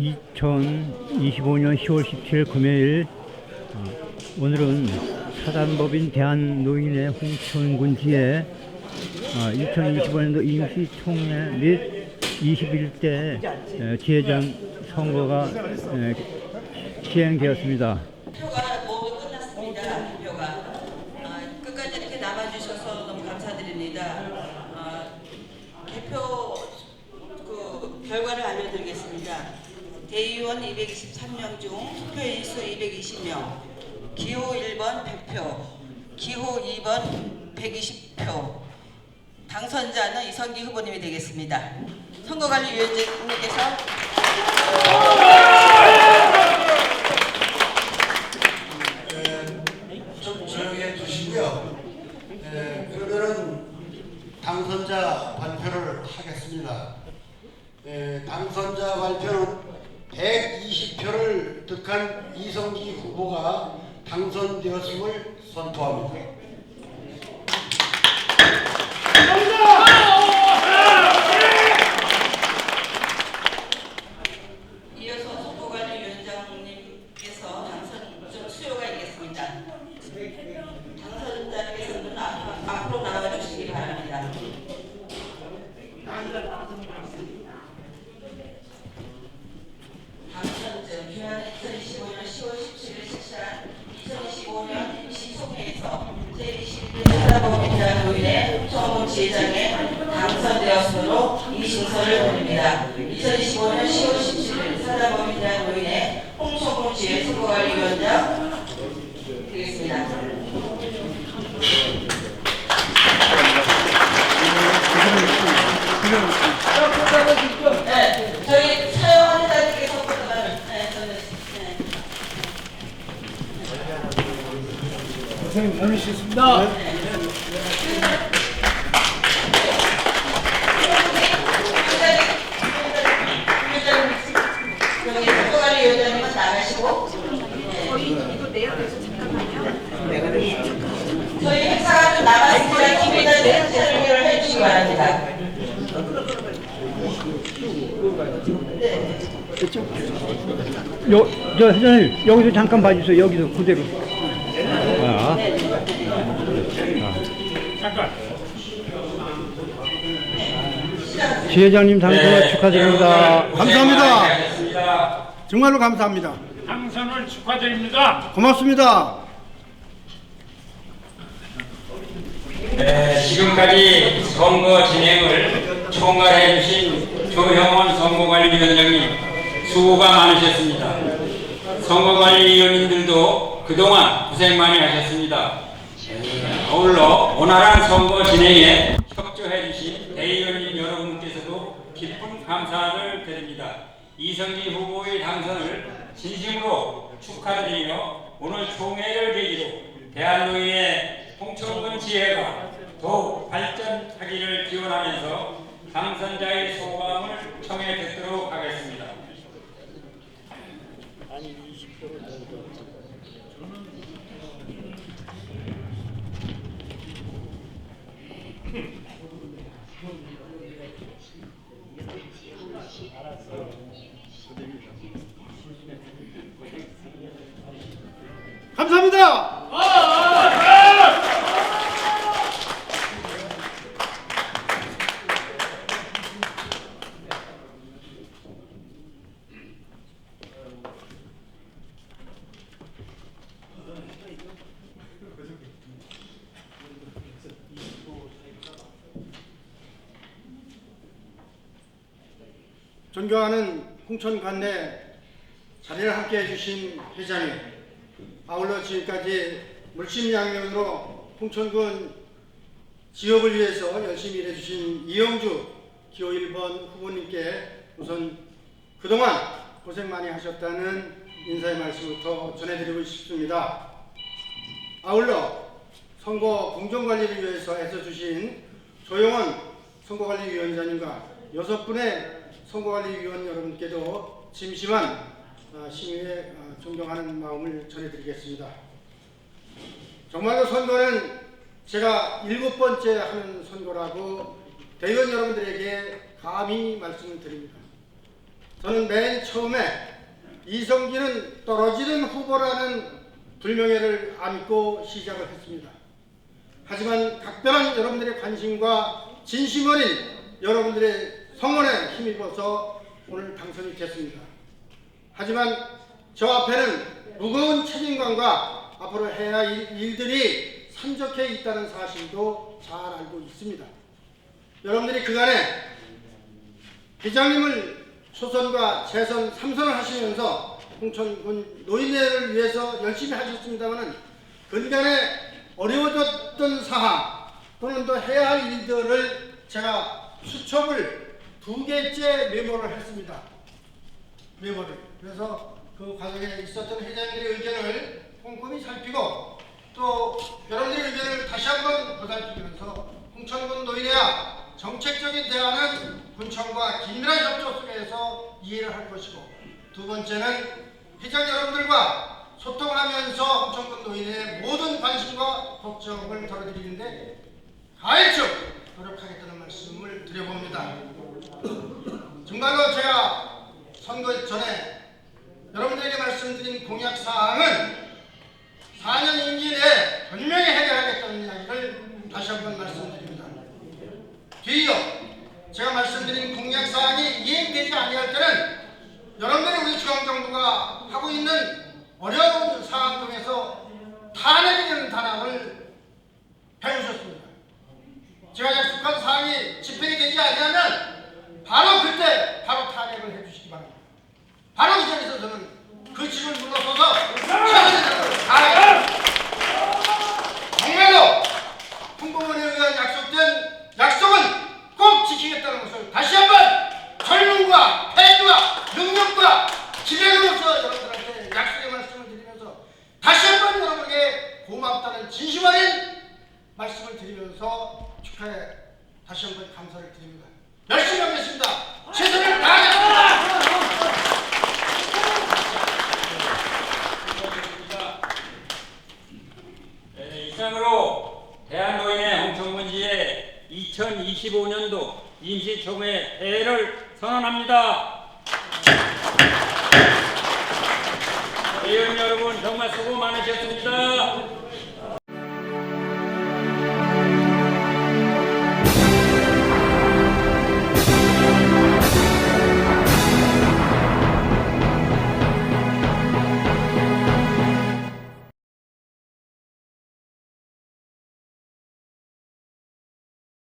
2025년 10월 17일 금요일 어, 오늘은 사단법인 대한노인의 홍천군지에 2025년도 임시총회 및 21대 지회장 선거가 에, 시행되었습니다. 투표가 아, 끝까지 이렇게 남아주셔서 너무 감사드립니다. 아, 개표 그 결과를 알려드리겠습니다. 대의원 223명 중 투표인수 220명, 기호 1번 100표, 기호 2번 120표. 당선자는 이성기 후보님이 되겠습니다. 선거관리위원장님께서 좀 조용히 해주시고요. 에, 그러면은 당선자 발표를 하겠습니다. 에, 당선자 발표는 120표를 득한 이성기 후보가 당선되었음을 선포합니다. 이어서 선거관리위원장님께서 당선 좀 수요가 있겠습니다. 당선자께서는 앞- 앞으로 나와 주시기 바랍니다. 당선자 귀한 2025년 10월 17일 실시한 2025년 임시총회에서 제21대 사단법인단 노인의 청문 지회장에 당선되었으므로 이 증서를 드립니다. 2025년 10월 17일 사단법인단 노인의 홍성문 지회 선거관리위원장 되겠습니다. 네, 저희 사용자님께서 보다는 네, 저는 네. 선생님 나누셨습니다. 여기 선거관리위원장님은 나가시고 저희 행사가 좀 남았으니까 김의장 대표를 해주시기 바랍니다. 요, 저 회장님 여기서 잠깐 봐주세요. 여기서 그대로. 자. 자. 지회장님 당선 축하드립니다. 감사합니다. 감사합니다. 정말로 감사합니다. 당선을 축하드립니다. 고맙습니다. 네, 지금까지 선거 진행을 총괄해 주신 조형원 선거관리위원장님 수고가 많으셨습니다. 선거관리위원님들도 그동안 고생 많이 하셨습니다. 네, 아울러 원활한 선거 진행에 협조해 주신 대의원님 여러분께서도 깊은 감사를 드립니다. 이성기 후보의 당선을 진심으로 축하드리며 오늘 총회를 계기로 대한노인의 홍천군 지혜가 더욱 발전하기를 기원하면서 당선자의 소감을 청해 듣도록 하겠습니다. 감사합니다. 존경하는 홍천 관내 자리를 함께 해주신 회장님, 아울러 지금까지 물심양면으로 홍천군 지역을 위해서 열심히 일해주신 이영주 기호 1번 후보님께 우선 그동안 고생 많이 하셨다는 인사의 말씀부터 전해드리고 싶습니다. 아울러 선거 공정관리를 위해서 애써주신 조영원 선거관리위원장님과 여섯 분의 선거관리위원 여러분께도 진심한 아, 심의에 아, 존경하는 마음을 전해드리겠습니다. 정말로 선거는 제가 일곱 번째 하는 선거라고 대의원 여러분들에게 감히 말씀을 드립니다. 저는 맨 처음에 이성기는 떨어지는 후보라는 불명예를 안고 시작을 했습니다. 하지만 각별한 여러분들의 관심과 진심 어린 여러분들의 성원에 힘입어서 오늘 당선이 됐습니다. 하지만 저 앞에는 무거운 책임감과 앞으로 해야 할 일들이 산적해 있다는 사실도 잘 알고 있습니다. 여러분들이 그간에 회장님을 초선과 재선 3선을 하시면서 홍천군 노인회를 위해서 열심히 하셨습니다마는 근간에 어려워졌던 사항 또는 또 해야 할 일들을 제가 수첩을 두 개째 메모를 했습니다. 메모를. 그래서 그 과정에 있었던 회장님들의 의견을 꼼꼼히 살피고 또 여러분들의 의견을 다시 한번 보살피면서 홍천군 노인회와 정책적인 대안은 군청과 긴밀한 협조 속에서 이해를 할 것이고 두 번째는 회장 여러분들과 소통하면서 홍천군 노인의 모든 관심과 걱정을 덜어드리는데 가해적 노력하겠다는 말씀을 드려봅니다. 정말로 제가 선거 전에 여러분들에게 말씀드린 공약 사항은 4년 임기 내에 분명히 해결하겠다는 이야기를 다시 한번 말씀드립니다. 뒤이어 제가 말씀드린 공약 사항이 이행되지 아니할 때는 여러분들이 우리 중앙정부가 하고 있는 어려운 상황 중에서 탄핵이라는 단어를 배우셨습니다. 제가 약속한 사항이 집행이 되지 않으면 바로 그때 바로 탄핵을 해주시기 바랍니다. 바로 이 자리에서 저는 그 집을 물러서서 최선의 다하겠습니다. 정말로 홍보원에 의한 약속된 약속은 꼭 지키겠다는 것을 다시 한번 젊음과 패기와 능력과 기백으로서 여러분들한테 약속의 말씀을 드리면서 다시 한번 여러분에게 고맙다는 진심 어린 말씀을 드리면서 축하해 다시 한 번 감사를 드립니다. 열심히 하겠습니다. 최선을 다하겠습니다. 네, 이상으로 대한노인의 홍천군지의 2025년도 임시총회 폐회를 선언합니다. 의원 여러분 정말 수고 많으셨습니다.